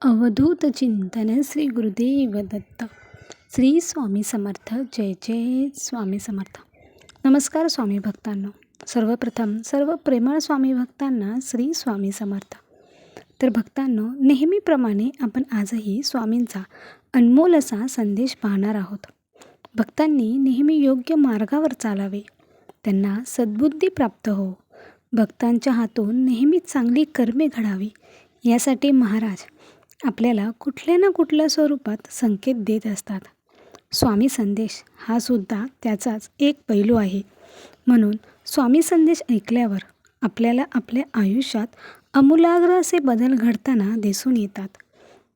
अवधूत चिंतन श्री गुरुदेव दत्त श्री स्वामी समर्थ. जय जय स्वामी समर्थ. नमस्कार स्वामी भक्तांनो. सर्वप्रथम सर्व प्रेमळ स्वामी भक्तांना श्री स्वामी समर्थ. तर भक्तांनो नेहमीप्रमाणे आपण आजही स्वामींचा अनमोल असा संदेश पाहणार आहोत. भक्तांनी नेहमी योग्य मार्गावर चालावे. त्यांना सद्बुद्धी प्राप्त हो. भक्तांच्या हातून नेहमी चांगली कर्मे घडावी. यासाठी महाराज आपल्याला कुठल्या ना कुठल्या स्वरूपात संकेत देत असतात. स्वामी संदेश हा सुद्धा त्याचाच एक पैलू आहे. म्हणून स्वामी संदेश ऐकल्यावर आपल्याला आपल्या आयुष्यात आमूलाग्र असे बदल घडताना दिसून येतात.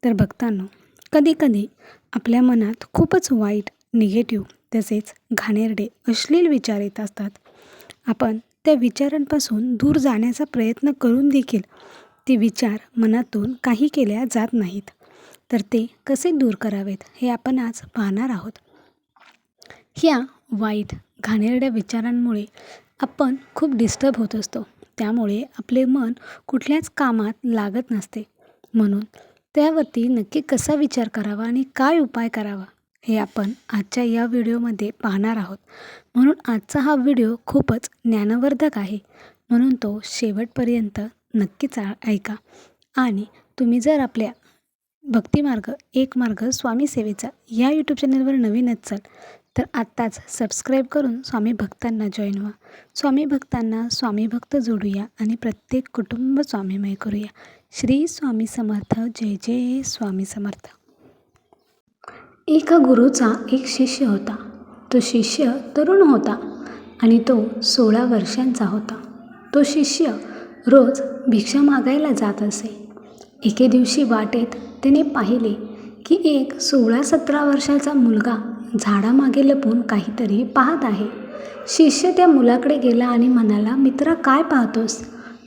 तर भक्तांनो कधीकधी आपल्या मनात खूपच वाईट निगेटिव्ह तसेच घाणेरडे अश्लील विचार येत असतात. आपण त्या विचारांपासून दूर जाण्याचा प्रयत्न करून देखील ते विचार मनातून काही केल्या जात नाहीत. तर ते कसे दूर करावेत हे आपण आज पाहणार आहोत. ह्या वाईट घाणेरड्या विचारांमुळे आपण खूप डिस्टर्ब होत असतो. त्यामुळे आपले मन कुठल्याच कामात लागत नसते. म्हणून त्यावरती नक्की कसा विचार करावा आणि काय उपाय करावा हे आपण आजच्या या व्हिडिओमध्ये पाहणार आहोत. म्हणून आजचा हा व्हिडिओ खूपच ज्ञानवर्धक आहे. म्हणून तो शेवटपर्यंत नक्कीच ऐका. आणि तुम्ही जर आपल्या भक्तिमार्ग एक मार्ग स्वामी सेवेचा या यूट्यूब चॅनलवर नवीन असाल तर आत्ताच सबस्क्राईब करून स्वामी भक्तांना जॉईन व्हा. स्वामी भक्तांना स्वामी भक्त जोडूया आणि प्रत्येक कुटुंब स्वामीमय करूया. श्री स्वामी समर्थ जय जय स्वामी समर्थ. एका गुरुचा एक शिष्य होता. तो शिष्य तरुण होता आणि तो सोळा वर्षांचा होता. तो शिष्य रोज भिक्षा मागायला जात असे. एके दिवशी वाटेत त्याने पाहिले की एक सोळा सतरा वर्षाचा मुलगा झाडामागे लपून काहीतरी पाहत आहे. शिष्य त्या मुलाकडे गेला आणि म्हणाला मित्रा काय पाहतोस?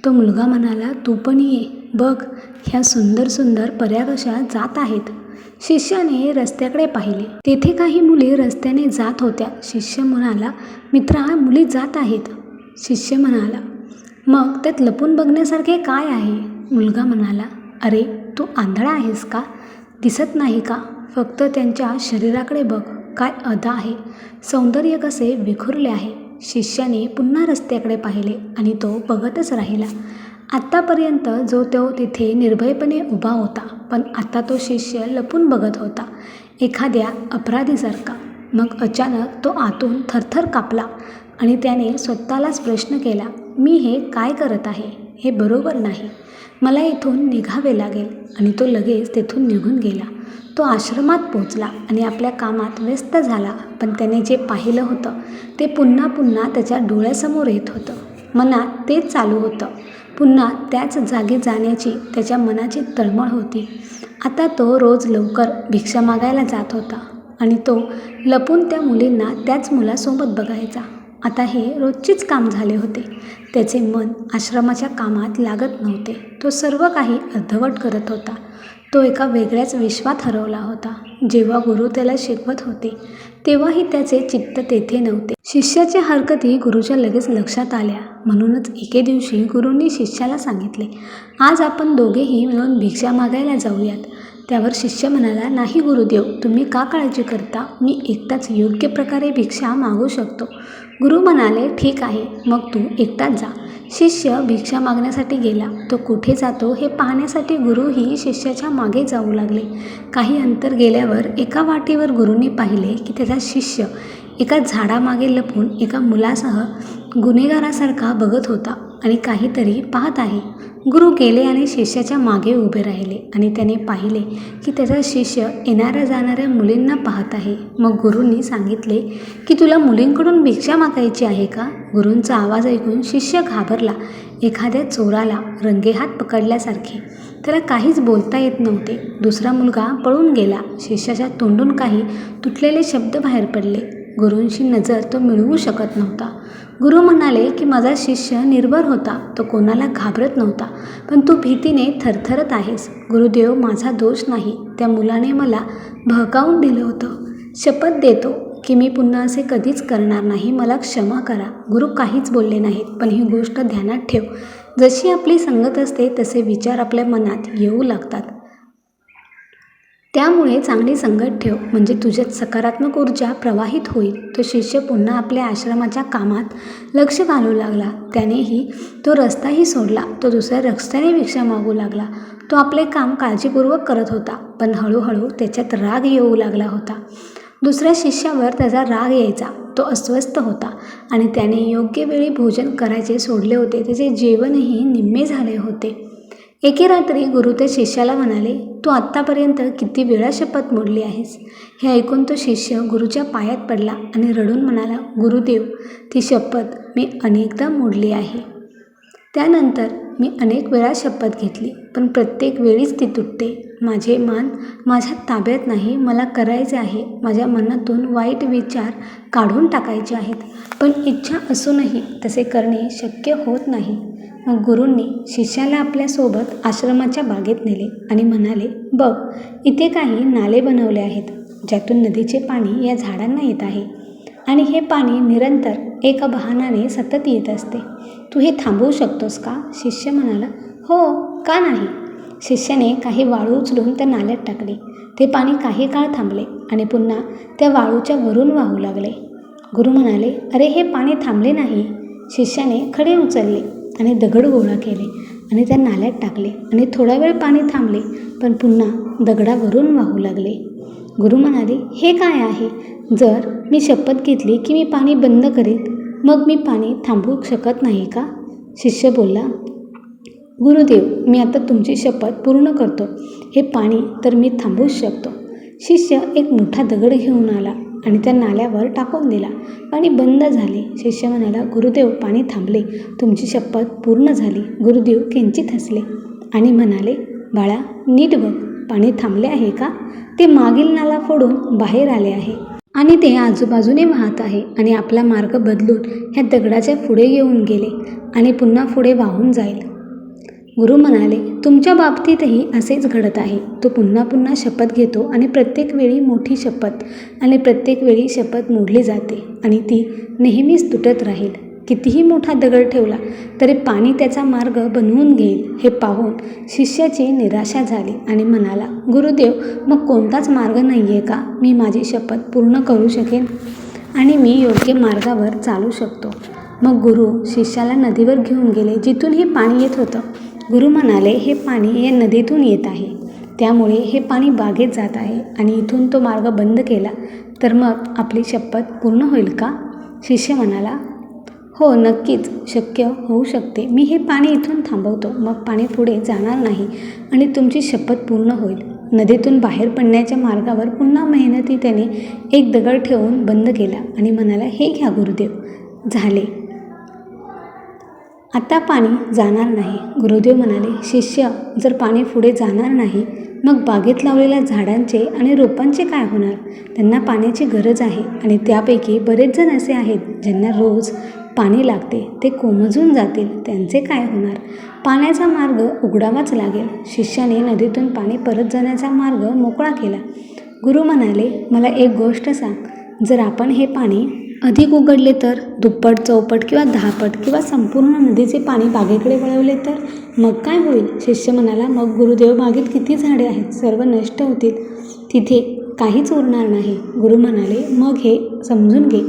तो मुलगा म्हणाला तू पण ये बघ ह्या सुंदर सुंदर पर्या कशा जात आहेत. शिष्याने रस्त्याकडे पाहिले. तेथे काही मुली रस्त्याने जात होत्या. शिष्य म्हणाला मित्रा मुली जात आहेत. शिष्य म्हणाला मग त्यात लपून बघण्यासारखे काय आहे? मुलगा म्हणाला अरे तू आंधळा आहेस का? दिसत नाही का? फक्त त्यांच्या शरीराकडे बघ काय अदा आहे. सौंदर्य कसे विखुरले आहे. शिष्याने पुन्हा रस्त्याकडे पाहिले आणि तो बघतच राहिला. आत्तापर्यंत जो तो तिथे निर्भयपणे उभा होता पण आता तो शिष्य लपून बघत होता एखाद्या अपराधीसारखा. मग अचानक तो आतून थरथर कापला आणि त्याने स्वतःलाच प्रश्न केला मी हे काय करत आहे हे बरोबर नाही. मला इथून निघावे लागेल आणि तो लगेच तेथून निघून गेला. तो आश्रमात पोचला आणि आपल्या कामात व्यस्त झाला पण त्याने जे पाहिलं होतं ते पुन्हा पुन्हा त्याच्या डोळ्यासमोर येत होतं. मनात तेच चालू होतं. पुन्हा त्याच जागी जाण्याची त्याच्या मनाची तळमळ होती. आता तो रोज लवकर भिक्षा मागायला जात होता आणि तो लपून त्या मुलींना त्याच मुलासोबत बघायचा. आता हे रोजचेच काम झाले होते. त्याचे मन आश्रमाच्या कामात लागत नव्हते. तो सर्व काही अर्धवट करत होता. तो एका वेगळ्याच विश्वात हरवला होता. जेव्हा गुरु त्याला शिकवत होते तेव्हाही त्याचे चित्त तेथे नव्हते. शिष्याच्या हरकती गुरुच्या लगेच लक्षात आल्या. म्हणूनच एके दिवशी गुरुंनी शिष्याला सांगितले आज आपण दोघेही मिळून भिक्षा मागायला जाऊयात. त्यावर शिष्य म्हणाला नाही गुरुदेव तुम्ही का काळजी करता? मी एकटाच योग्य प्रकारे भिक्षा मागू शकतो. गुरु म्हणाले ठीक आहे मग तू एकटाच जा. शिष्य भिक्षा मागण्यासाठी गेला. तो कुठे जातो हे पाहण्यासाठी गुरुही शिष्याच्या मागे जाऊ लागले. काही अंतर गेल्यावर एका वाटेवर गुरुने पाहिले की त्याचा शिष्य एका झाडामागे लपून एका मुलासह गुन्हेगारासारखा बघत होता आणि काहीतरी पाहत आहे. गुरु गेले आणि शिष्याच्या मागे उभे राहिले आणि त्याने पाहिले की त्याचा शिष्य येणाऱ्या जाणाऱ्या मुलींना पाहत आहे. मग गुरूंनी सांगितले की तुला मुलींकडून भिक्षा मागायची आहे का? गुरूंचा आवाज ऐकून शिष्य घाबरला. एखाद्या चोराला रंगेहात पकडल्यासारखे. त्याला काहीच बोलता येत नव्हते. दुसरा मुलगा पळून गेला. शिष्याच्या तोंडून काही तुटलेले शब्द बाहेर पडले. गुरूंशी नजर तो मिळवू शकत नव्हता. गुरु म्हणाले की माझा शिष्य निर्भर होता. तो कोणाला घाबरत नव्हता. पण तू भीतीने थरथरत आहेस. गुरुदेव माझा दोष नाही. त्या मुलाने मला भहकावून दिलं होतं. शपथ देतो की मी पुन्हा असे कधीच करणार नाही. मला क्षमा करा. गुरु काहीच बोलले नाहीत. पण ही गोष्ट ध्यानात ठेव. जशी आपली संगत असते तसे विचार आपल्या मनात येऊ लागतात. त्यामुळे चांगली संगत ठेव. म्हणजे तुझ्यात सकारात्मक ऊर्जा प्रवाहित होईल. तो शिष्य पुन्हा आपल्या आश्रमाच्या कामात लक्ष घालू लागला. त्यानेही तो रस्ताही सोडला. तो दुसऱ्या रस्त्याने भिक्षा मागू लागला. तो आपले काम काळजीपूर्वक करत होता. पण हळूहळू त्याच्यात राग येऊ लागला होता. दुसऱ्या शिष्यावर त्याचा राग यायचा. तो अस्वस्थ होता आणि त्याने योग्य वेळी भोजन करायचे सोडले होते. त्याचे जेवणही निम्मे झाले होते. एके रात्री गुरु त्या शिष्याला म्हणाले तू आत्तापर्यंत किती वेळा शपथ मोडली आहेस? हे ऐकून तो शिष्य गुरुच्या पायात पडला आणि रडून म्हणाला गुरुदेव ती शपथ मी अनेकदा मोडली आहे. त्यानंतर मी अनेक वेळा शपथ घेतली पण प्रत्येक वेळीच ती तुटते. माझे मान माझ्या ताब्यात नाही मला करायचे आहे. माझ्या मनातून वाईट विचार काढून टाकायचे आहेत. पण इच्छा असूनही तसे करणे शक्य होत नाही. मग गुरूंनी शिष्याला आपल्यासोबत आश्रमाच्या बागेत नेले आणि म्हणाले बघ इथे काही नाले बनवले आहेत ज्यातून नदीचे पाणी या झाडांना येत आहे. आणि हे पाणी निरंतर एका बहानाने सतत येत असते. तू हे थांबवू शकतोस का? शिष्य म्हणाला हो का नाही? शिष्याने काही वाळू उचलून त्या नाल्यात टाकले. ते पाणी काही काळ थांबले आणि पुन्हा त्या वाळूच्या वरून वाहू लागले. गुरु म्हणाले अरे हे पाणी थांबले नाही. शिष्याने खडे उचलले. आणि दगड गोळा केले आणि त्या नाल्यात टाकले आणि थोडा वेळ पाणी थांबले पण पुन्हा दगडावरून वाहू लागले. गुरु म्हणाले हे काय आहे? जर मी शपथ घेतली की मी पाणी बंद करेन मग मी पाणी थांबवू शकत नाही का? शिष्य बोलला गुरुदेव मी आता तुमची शपथ पूर्ण करतो. हे पाणी तर मी थांबवूच शकतो. शिष्य एक मोठा दगड घेऊन आला. आणि त्या नाल्यावर टाकून दिला. पाणी बंद झाले. शिष्य म्हणाला गुरुदेव पाणी थांबले. तुमची शपथ पूर्ण झाली. गुरुदेव किंचित हसले आणि म्हणाले बाळा नीट बघ. पाणी थांबले आहे का? ते मागील नाला फोडून बाहेर आले आहे. आणि ते आजूबाजूने वाहत आहे आणि आपला मार्ग बदलून ह्या दगडाच्या पुढे येऊन गेले आणि पुन्हा पुढे वाहून जाईल. गुरु म्हणाले तुमच्या बाबतीतही असेच घडत आहे. तो पुन्हा पुन्हा शपथ घेतो आणि प्रत्येक वेळी मोठी शपथ आणि प्रत्येक वेळी शपथ मोडली जाते आणि ती नेहमीच तुटत राहील. कितीही मोठा दगड ठेवला तरी पाणी त्याचा मार्ग बनवून घेईल हे पाहून शिष्याची निराशा झाली आणि म्हणाला गुरुदेव मग कोणताच मार्ग नाही आहे का? मी माझी शपथ पूर्ण करू शकेन? आणि मी योग्य मार्गावर चालू शकतो. मग गुरु शिष्याला नदीवर घेऊन गेले जिथून हे पाणी येत होतं. गुरु म्हणाले हे पाणी या नदीतून येत आहे. त्यामुळे हे पाणी बागेत जात आहे आणि इथून तो मार्ग बंद केला तर मग आपली शपथ पूर्ण होईल का? शिष्य म्हणाला हो नक्कीच. शक्य होऊ शकते. मी हे पाणी इथून थांबवतो. मग पाणी पुढे जाणार नाही आणि तुमची शपथ पूर्ण होईल. नदीतून बाहेर पडण्याच्या मार्गावर पुन्हा मेहनती त्याने एक दगड ठेवून बंद केला आणि म्हणाला हे घ्या गुरुदेव. झाले. आता पाणी जाणार नाही. गुरुदेव म्हणाले शिष्य जर पाणी पुढे जाणार नाही मग बागेत लावलेल्या झाडांचे आणि रोपांचे काय होणार? त्यांना पाण्याची गरज आहे आणि त्यापैकी बरेच जण असे आहेत ज्यांना रोज पाणी लागते. ते कोमजून जातील. त्यांचे काय होणार? पाण्याचा मार्ग उघडावाच लागेल. शिष्याने नदीतून पाणी परत जाण्याचा मार्ग मोकळा केला. गुरु म्हणाले मला एक गोष्ट सांग. जर आपण हे पाणी अधिक उघडले तर दुप्पट चौपट किंवा दहापट किंवा संपूर्ण नदीचे पाणी बागेकडे वळवले तर मग काय होईल? शिष्य म्हणाला मग गुरुदेव बागेत किती झाडे आहेत? सर्व नष्ट होतील. तिथे काहीच उरणार नाही. गुरु म्हणाले मग हे समजून घे.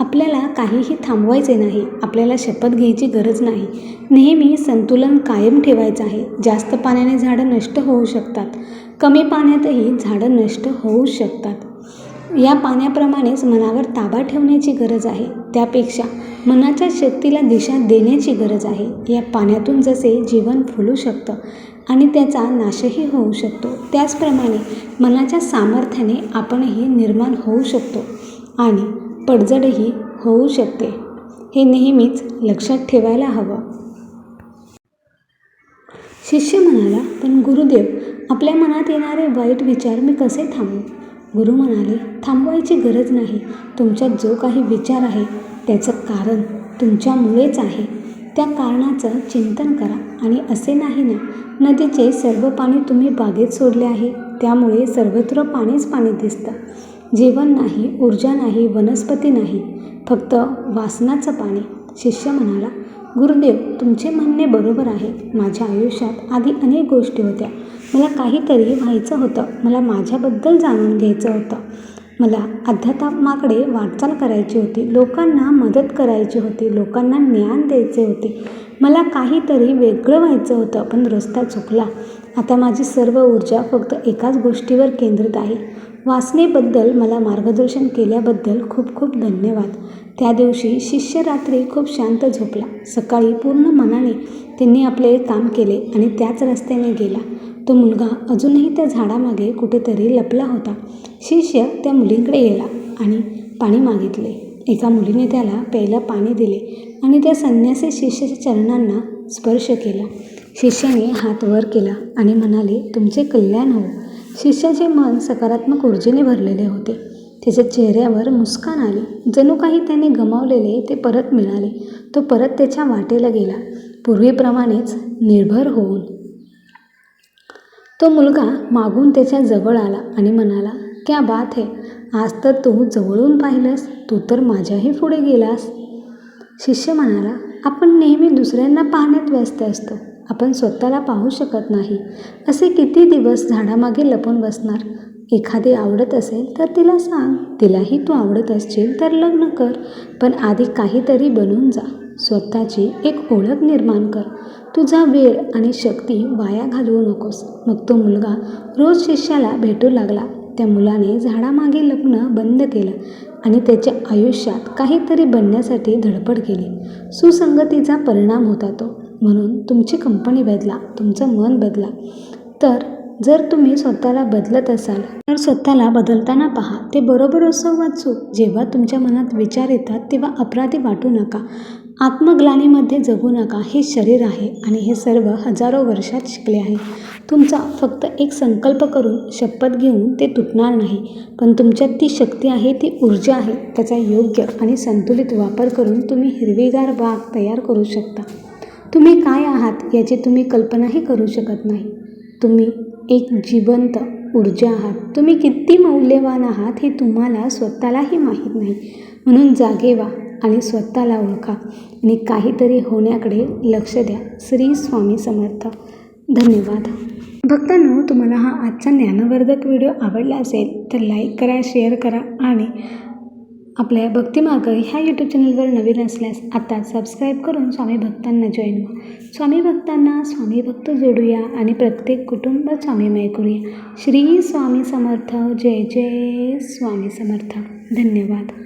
आपल्याला काहीही थांबवायचे नाही. आपल्याला शपथ घ्यायची गरज नाही. नेहमी संतुलन कायम ठेवायचं आहे. जास्त पाण्याने झाडं नष्ट होऊ शकतात. कमी पाण्यातही झाडं नष्ट होऊ शकतात. या पाण्याप्रमाणेच मनावर ताबा ठेवण्याची गरज आहे. त्यापेक्षा मनाच्या शक्तीला दिशा देण्याची गरज आहे. या पाण्यातून जसे जीवन फुलू शकतं आणि त्याचा नाशही होऊ शकतो त्याचप्रमाणे मनाच्या सामर्थ्याने आपणही निर्माण होऊ शकतो आणि पडझडही होऊ शकते. हे नेहमीच लक्षात ठेवायला हवं. शिष्य म्हणाला पण गुरुदेव आपल्या मनात येणारे वाईट विचार मी कसे थांबू? गुरु म्हणाले थांबवायची गरज नाही. तुमच्यात जो काही विचार आहे त्याचं कारण तुमच्यामुळेच आहे. त्या कारणाचं चिंतन करा आणि असे नाही ना नदीचे सर्व पाणी तुम्ही बागेत सोडले आहे त्यामुळे सर्वत्र पाणीच पाणी दिसतं. जीवन नाही ऊर्जा नाही वनस्पती नाही फक्त वासनाचं पाणी. शिष्य म्हणाला गुरुदेव तुमचे म्हणणे बरोबर आहे. माझ्या आयुष्यात आधी अनेक गोष्टी होत्या. मला काहीतरी व्हायचं होतं. मला माझ्याबद्दल जाणून घ्यायचं होतं. मला अध्यात्माकडे वाटचाल करायची होती. लोकांना मदत करायची होती. लोकांना ज्ञान द्यायचे होते. मला काहीतरी वेगळं व्हायचं होतं पण रस्ता चुकला. आता माझी सर्व ऊर्जा फक्त एकाच गोष्टीवर केंद्रित आहे. वाचनेबद्दल मला मार्गदर्शन केल्याबद्दल खूप खूप धन्यवाद. त्या दिवशी शिष्य रात्री खूप शांत झोपला. सकाळी पूर्ण मनाने त्यांनी आपले काम केले आणि त्याच रस्त्याने गेला. तो मुलगा अजूनही त्या झाडामागे कुठेतरी लपला होता. शिष्य त्या मुलींकडे गेला आणि पाणी मागितले. एका मुलीने त्याला प्यायला पाणी दिले आणि त्या संन्यासी शिष्याच्या चरणांना स्पर्श केला. शिष्याने हात वर केला आणि म्हणाले तुमचे कल्याण हो. शिष्याचे मन सकारात्मक ऊर्जेने भरलेले होते. त्याच्या चेहऱ्यावर मुस्कान आली. जणू काही त्याने गमावलेले ते परत मिळाले. तो परत त्याच्या वाटेला गेला. पूर्वीप्रमाणेच निर्भर होऊन तो मुलगा मागून त्याच्याजवळ आला आणि म्हणाला क्या बात है आज तर तू जवळून पाहिलंस तू तर माझ्याही पुढे गेलास. शिष्य म्हणाला आपण नेहमी दुसऱ्यांना पाहण्यात व्यस्त असतो आपण स्वतःला पाहू शकत नाही. असे किती दिवस झाडामागे लपून बसणार? एखादी आवडत असेल तर तिला सांग तिलाही तू आवडत असशील तर लग्न कर पण आधी काहीतरी बनून जा. स्वतःची एक ओळख निर्माण कर. तुझा वेळ आणि शक्ती वाया घालवू नकोस. मग तो मुलगा रोज शिष्याला भेटू लागला. त्या मुलाने झाडामागे लपणं बंद केलं आणि त्याच्या आयुष्यात काहीतरी बनण्यासाठी धडपड केली. सुसंगतीचा परिणाम होता तो. म्हणून तुमची कंपनी बदला तुमचं मन बदला. तर जर तुम्ही स्वतःला बदलत असाल तर स्वतःला बदलताना पहा. ते बरोबर असो वा चूक जेव्हा तुमच्या मनात विचार येतात तेव्हा अपराधी वाटू नका. आत्मग्लानीमध्ये जगू नका. हे शरीर आहे आणि हे सर्व हजारो वर्षात शिकले आहे. तुमचा फक्त एक संकल्प करून शपथ घेऊन ते तुटणार नाही पण तुमच्यात ती शक्ती आहे ती ऊर्जा आहे. त्याचा योग्य आणि संतुलित वापर करून तुम्ही हिरवीगार बाग तयार करू शकता. तुम्ही काय आहात याची तुम्ही कल्पनाही करू शकत नाही. तुम्ही एक जिवंत ऊर्जा आहात. तुम्ही किती मौल्यवान आहात हे तुम्हाला स्वतःलाही माहीत नाही. म्हणून जागे व्हा. आणि स्वतःला ओळखा आणि काहीतरी होण्याकडे लक्ष द्या. श्री स्वामी समर्थ. धन्यवाद. भक्तांनो तुम्हाला हा आजचा ज्ञानवर्धक व्हिडिओ आवडला असेल तर लाईक करा शेअर करा आणि आपल्या भक्तिमार्ग ह्या यूट्यूब चॅनलवर नवीन असल्यास आता सबस्क्राईब करून स्वामी भक्तांना जॉईन व्हा. स्वामी भक्तांना स्वामी भक्त जोडूया आणि प्रत्येक कुटुंब स्वामीमय करूया. श्री स्वामी समर्थ. जय जय स्वामी समर्थ. धन्यवाद.